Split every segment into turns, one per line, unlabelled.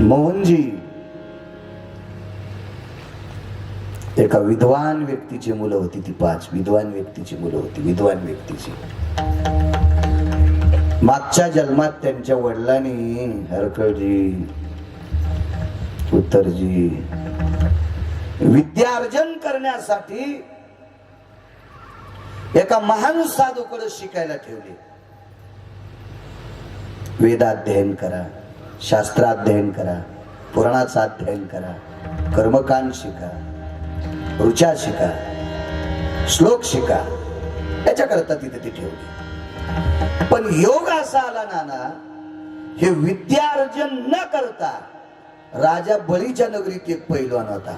मोहनजी एका विद्वान व्यक्तीची मुलं होती ती पाच विद्वान व्यक्तीची मुलं होती विद्वान व्यक्तीची. मागच्या जन्मात त्यांच्या वडिलांनी हरकळजी उत्तरजी विद्यार्जन करण्यासाठी एका महान साधूकडे शिकायला ठेवले. वेदाध्ययन करा. शास्त्राध्ययन करा पुराणाचं अध्ययन करा कर्मकांड शिका ऋचा शिका श्लोक शिका. याच्याकरता तिथे ती ठेवली. पण योग असा आला नाना हे विद्यार्जन न करता राजा बळीच्या नगरीत एक पैलवान होता.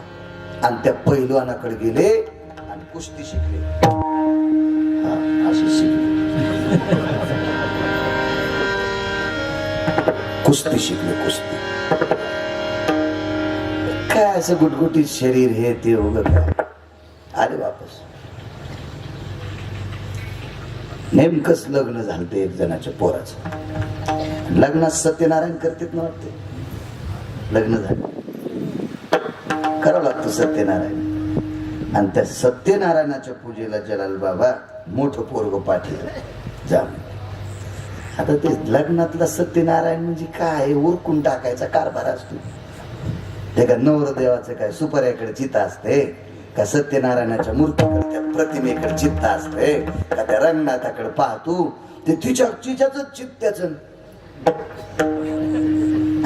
आणि त्या पैलवानाकडे गेले आणि कुस्ती शिकले. अशी शिकले. कुस्ती शिकले कुस्ती. काय असं गुटगुटीत शरीर हे ते उग आले वापस. नेमकंच लग्न झालं ते एक जणाच्या पोराचं. लग्नात सत्यनारायण करतेत ना वाटते? लग्न झालं. करावं लागतं सत्यनारायण. आणि त्या सत्यनारायणाच्या पूजेला जलाल बाबा मोठं पोरग पाठी जा आता ते लग्नातला सत्यनारायण म्हणजे काय? उरकून टाकायचा कारभार असतो. ते का नवरदेवाचं काय सुपर्याकडे चित्त असते? का सत्यनारायणाच्या मूर्तीकडे त्या प्रतिमेकडे चित्त असते? का त्या रंगनाथाकडे पाहतो? ते तिच्या तिच्याच चित्त्याच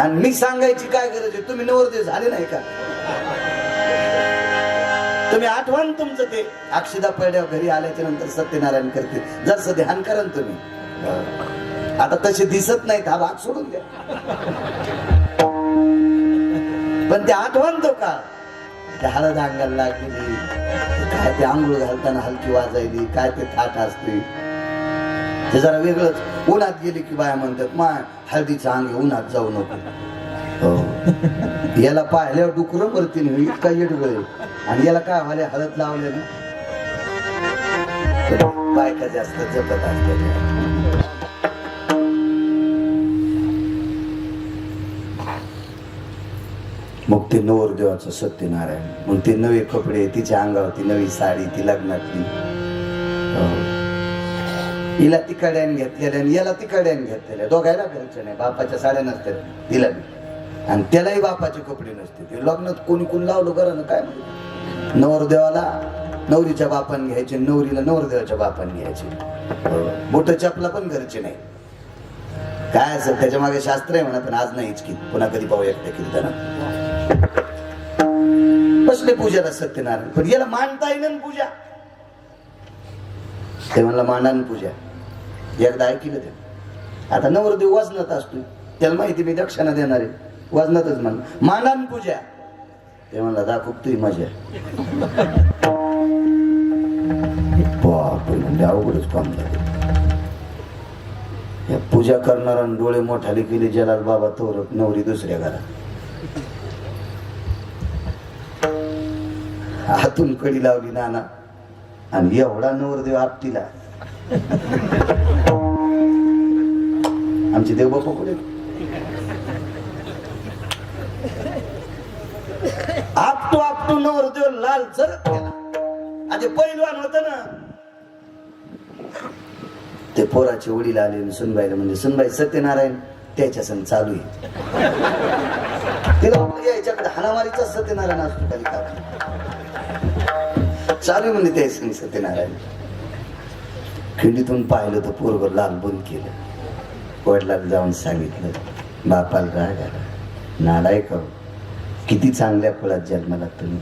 आणि मी सांगायची काय गरज आहे? तुम्ही नवरदेव झाले नाही का? तुम्ही आठवण तुमचं ते. अक्षदा पडल्यावर घरी आल्याच्यानंतर सत्यनारायण करते. जर ध्यान करा ना तुम्ही. आता तसे दिसत नाहीत हा भाग सोडून द्या. पण ते आठवण तो का हळद अंगाला लागलेली काय ते आंघोळ घालताना हलकी वाजायली काय ते थाट असते. ते जरा वेगळंच. उन्हात गेली की बाया म्हणतात मा हळदीचं अंग उन्हात जाऊ नको. हो. याला पाहिल्यावर डुकरं मरती नाही इतका येडगळ आणि याला काय व्हायला हळद लावले ना बायका जास्त जपत असतात. मग ते नवरदेवाचं सत्यनारायण. मग ते नवे कपडे तिच्या अंगावरती नवी साडी ती लग्नातली. हिला तिकड्यान घेतलेल्या आणि याला तिकड्यान घेतलेल्या. दोघायला घरच्या नाही बापाच्या साड्या नसतात तिला आणि त्यालाही बापाचे कपडे नसते. ते लग्नात कोणी कोणी लावलं करा ना काय माहिती. नवरदेवाला नवरीच्या बापान घ्यायचे नवरीला नवरदेवाच्या बापान घ्यायचे. बोट चपला पण घरचे नाही. काय असेल त्याच्यामागे शास्त्र आहे म्हणा पण आज नाहीच की पुन्हा कधी पाहू एकट्या कीर्तनात बसले पूजेला सत्यनारायण. पण याला मानता येईल पूजा. ते म्हणला मांडान पूजा. एकदा ऐकलं ते. आता नवरदेव वजनात असतो त्याला माहिती मी दक्षिणा देणार आहे. वजनातच म्हण मांडान पूजा. ते म्हणला दाखव तुही मजा. बाप म्हणजे अवघडच काम झालं. या पूजा करणारा डोळे मोठाले केले जलाल बाबा तोरत नवरी दुसऱ्या घरात. हातून कडी लावली नाना. आणि एवढा नवरदेव आपटीला. आमचे देव बापा कुठे? आपतो आपटू नवरदेव लाल जरत गेला आधी पहिलवान होत ना. ते पोराचे वडील आले आणि सुनबाईला म्हणजे सुनबाई सत्यनारायण त्याच्या सण चालू आहे. तिला वाटलं याच्याकडे हाणामारीचा सत्यनारायण असतो का चालू आहे म्हणजे त्या संग सत्यनारायण. खिंडीतून पाहिलं तर पोरग लालबून केलं. वडिलाला जाऊन सांगितलं बापाला राग आला. नालायक हो. किती चांगल्या कुळात जन्माला तुम्ही.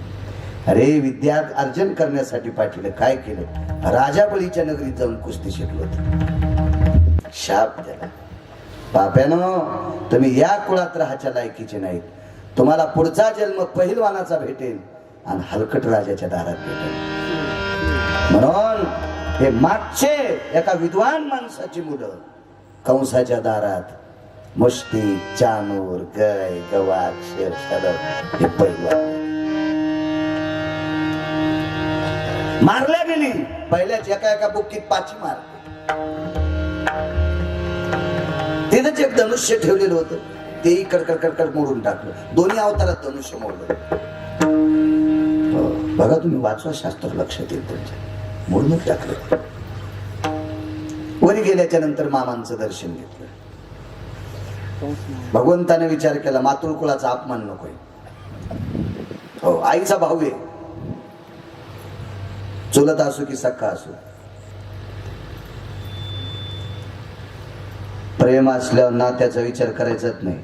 अरे विद्या अर्जन करण्यासाठी पाठीलं काय केलं? राजा बळीच्या नगरीत जाऊन कुस्ती शिकलो शाप त्याला. बाप्यानं तुम्ही या कुळात राहायच्या लायकीचे नाहीत. तुम्हाला पुढचा जन्म पहिलवानाचा भेटेल आणि हलकट राजाच्या दारात भेटेल. म्हणून हे मागचे एका विद्वान माणसाची मुलं कंसाच्या दारात मुष्टी चानूर गय गवा शेर हे पहिलं मारल्या गेली. पहिल्याच एका एका बुक्कीत पाची मार. तिथंच एक धनुष्य ठेवलेलं होतं. तेही कडकड कडकड मोडून टाकलं. दोन्ही अवतारात धनुष्य मोडलं. हो, बघा तुम्ही वाचवा शास्त्र लक्षात येईल तुमच्या. मोडूनच टाकलं. वरी गेल्याच्यानंतर मामांचं दर्शन घेतलं. भगवंताने विचार केला मातुळ कुळाचा अपमान नकोय. हो आईचा भाऊ आहे. चुलत असो की सख्खा असो. प्रेम असल्यावर नात्याचा विचार करायचाच नाही.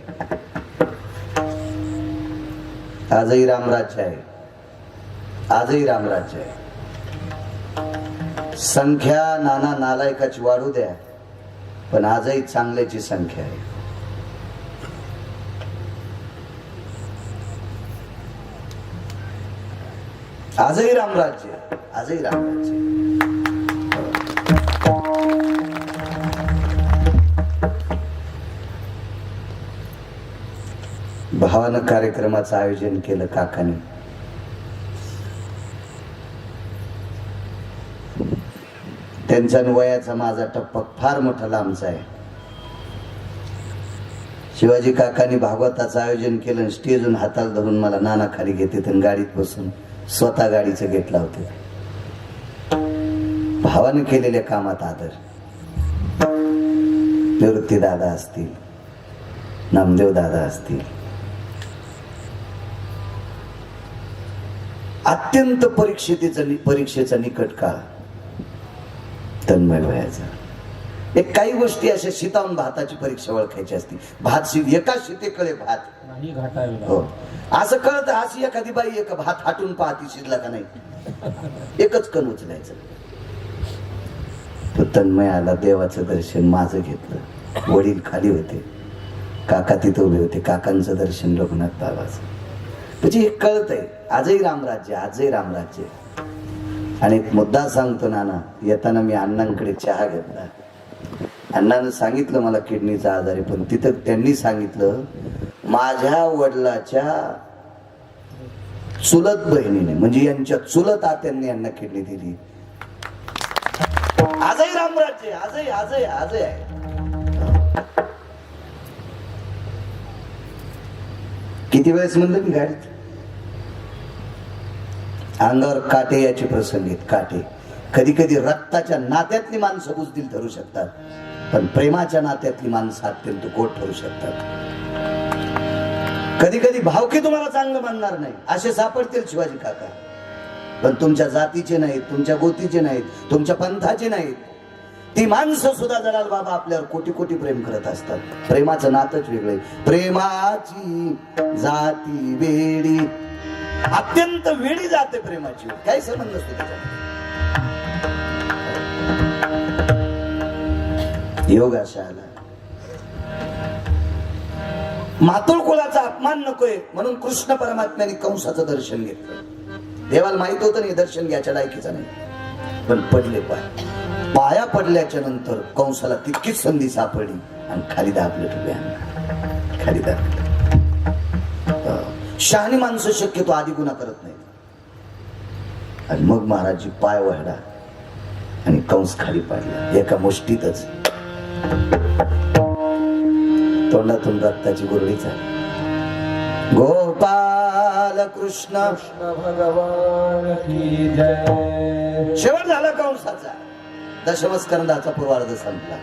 आजही रामराज्य आहे. आजही रामराज्य आहे. संख्या नाना नालायकाची वाढू द्या. पण आजही चांगल्याची संख्या आहे. आजही रामराज्य आजही रामराज्य भावानं कार्यक्रमाचं आयोजन केलं काकाने. त्यांचा वयाचा माझा टप्पा फार मोठा लांबचा आहे. शिवाजी काकांनी भागवताचं आयोजन केलं आणि स्टेजून हाताला धरून मला नाना खाली घेते आणि गाडीत बसून स्वतः गाडीचं गेट लावते. भावाने केलेल्या कामात आदर. निवृत्ती दादा असतील नामदेव दादा असतील. अत्यंत परीक्षेचा परीक्षेचा निकट काळ. तन्मय वयाचा एक काही गोष्टी अशा शितावून भाताची परीक्षा ओळखायची असती. भात शि एका शितेकडे भात. हो. असं कळत अशी एखादी बाई एक भात हाटून पाहती शिजला का नाही? एकच कण उचलायचं. तो तन्मय आला देवाचं दर्शन माझं घेतलं. वडील खाली होते. काका तिथं उभे होते. काकांचं दर्शन रघुनाथ बाबाचं. म्हणजे हे कळत आहे आजही रामराज्य आजही रामराज्य आणि एक मुद्दा सांगतो नाना येताना मी अण्णांकडे चहा घेतला. अण्णानं सांगितलं मला किडनीचा आजार आहे पण तिथं त्यांनी सांगितलं माझ्या वडिलाच्या चुलत बहिणीने म्हणजे यांच्या चुलत आत्यांनी यांना किडनी दिली. आजही रामराज्य आजही आजही आजही आहे. किती वेळेस म्हणलं मी गाडीत? अंगावर काटे याचे प्रसंग आहेत काटे. कधी कधी रक्ताच्या नात्यातली माणसं बुजदिल ठरू शकतात. पण प्रेमाच्या नात्यातली माणसं अत्यंत गोड ठरू शकतात. कधी कधी भावकी तुम्हाला चांगलं मानणार नाही. असे सापडतील शिवाजी काका. पण तुमच्या जातीचे नाहीत तुमच्या गोतीचे नाहीत तुमच्या पंथाचे नाहीत. ती माणसं सुद्धा जलाल बाबा आपल्यावर कोटी कोटी प्रेम करत असतात. प्रेमाचं नातच वेगळं आहे. प्रेमाची जाती वेडी अत्यंत वेळी जाते प्रेमाची. काही संबंध नसतो त्याच्यामध्ये योग असा आला मातुळ कुळाचा अपमान नकोय म्हणून कृष्ण परमात्म्याने कंसाचं दर्शन घेतलं. देवाला माहीत होतं नाही दर्शन घ्यायच्या लायकीचं नाही. पण पडले पाय. पाया पडल्याच्या नंतर कंसाला तितकीच संधी सापडली आणि खाली दाबलं ठेवल्या खाली दाबलं. शहाणी माणसं शक्यतो आधी गुन्हा करत नाहीत. आणि मग महाराजजी पाय वहडा आणि कंस खाली पाडला. एका मुष्टीतच. तोंडातून रक्ताची गुरळी झाली. गोपाल कृष्ण.
कृष्ण भगवान की जय.
शेवट झाला कंसाचा. दशमस्कंदाचा पूर्वार्ध संपला.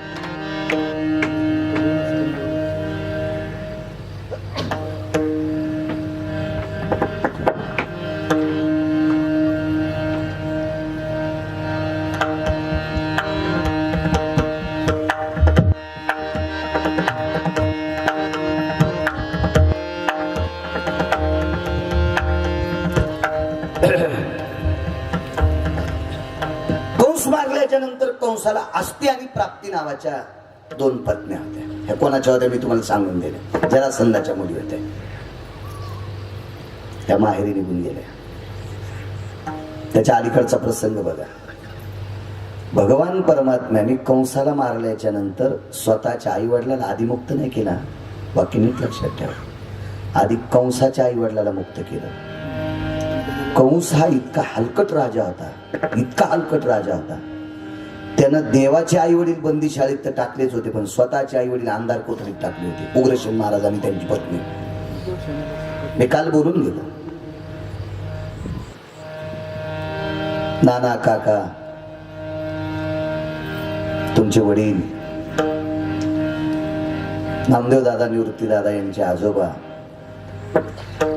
माणसाला आस्ती आणि प्राप्ती नावाच्या दोन पत्न्या होत्या. ह्या कोणाच्या होत्या मी तुम्हाला सांगून दिले जरा संधाच्या मुली होत्या. त्या माहेरी निघून गेल्या. त्याच्या अलीकडचा प्रसंग बघा. भगवान परमात्म्याने कंसाला मारल्याच्या नंतर स्वतःच्या आई वडिलाला आधी मुक्त नाही केला. बाकी नीट लक्षात ठेवा. आधी कंसाच्या आई वडिलाला मुक्त केलं. कंस हा इतका हलकट राजा होता. इतका हलकट राजा होता. त्यानं देवाचे आई वडील बंदी शाळेत तर टाकलेच होते पण स्वतःचे आई वडील अंधार टाकले होते. उग्रसेन महाराज आणि त्यांची पत्नी. मी काल बोलून गेलो नाना काका तुमचे वडील नामदेव दादा निवृत्ती दादा यांचे आजोबा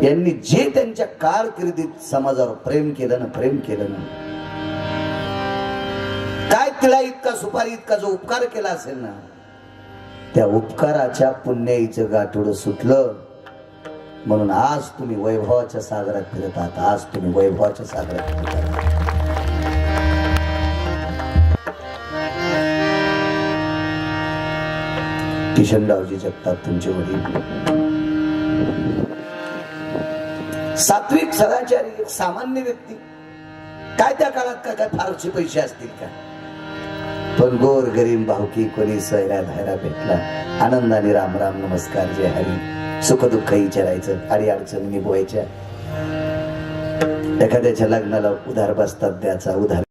यांनी जे त्यांच्या कारकिर्दीत समाजावर प्रेम केलं ना प्रेम केलं ना काय तिला इतका सुपारी इतका जो उपकार केला असेल ना त्या उपकाराच्या पुण्याईचं गाठोडं सुटलं. म्हणून आज तुम्ही वैभवाच्या सागरात फिरत आहात. आज तुम्ही वैभवाच्या सागरात फिरत आहात. किशनरावजी जगतात तुमचे वडील. सात्विक सदाचारी एक सामान्य व्यक्ती. काय त्या काळात काय काय फारसे पैसे असतील का? पण गोर गरीब भावकी कोणी सैरा धायरा भेटला. आनंदाने राम राम नमस्कार जय हरी. सुख दुःख विचारायचं अडी अडचणी निभवायच्या एखाद्याच्या लग्नाला उधार बसतात द्याचा उधार